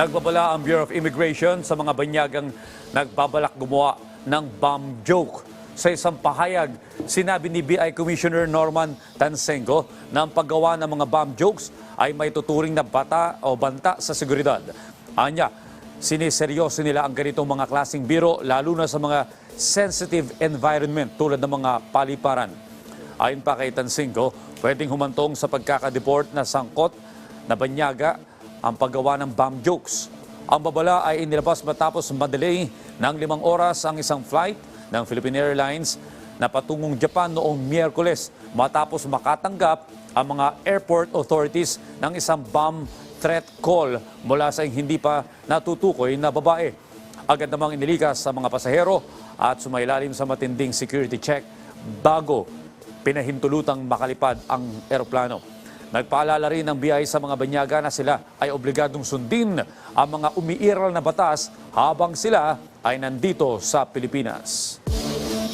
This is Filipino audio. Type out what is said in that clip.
Nagbabala ang Bureau of Immigration sa mga banyagang nagbabalak gumawa ng bomb joke. Sa isang pahayag, sinabi ni BI Commissioner Norman Tansengo na ang paggawa ng mga bomb jokes ay may tuturing na bata o banta sa seguridad. Anya, siniseryoso nila ang ganitong mga klasing biro lalo na sa mga sensitive environment tulad ng mga paliparan. Ayon pa kay Tansingo, pwedeng humantong sa pagkakadeport na sangkot na banyaga ang paggawa ng bomb jokes. Ang babala ay inilabas matapos madelay ng limang oras ang isang flight ng Philippine Airlines na patungong Japan noong Miyerkules matapos makatanggap ang mga airport authorities ng isang bomb threat call mula sa hindi pa natutukoy na babae. Agad namang inilikas sa mga pasahero at sumailalim sa matinding security check bago pinahintulutang makalipad ang eroplano. Nagpaalala rin ng BI sa mga banyaga na sila ay obligadong sundin ang mga umiiral na batas habang sila ay nandito sa Pilipinas.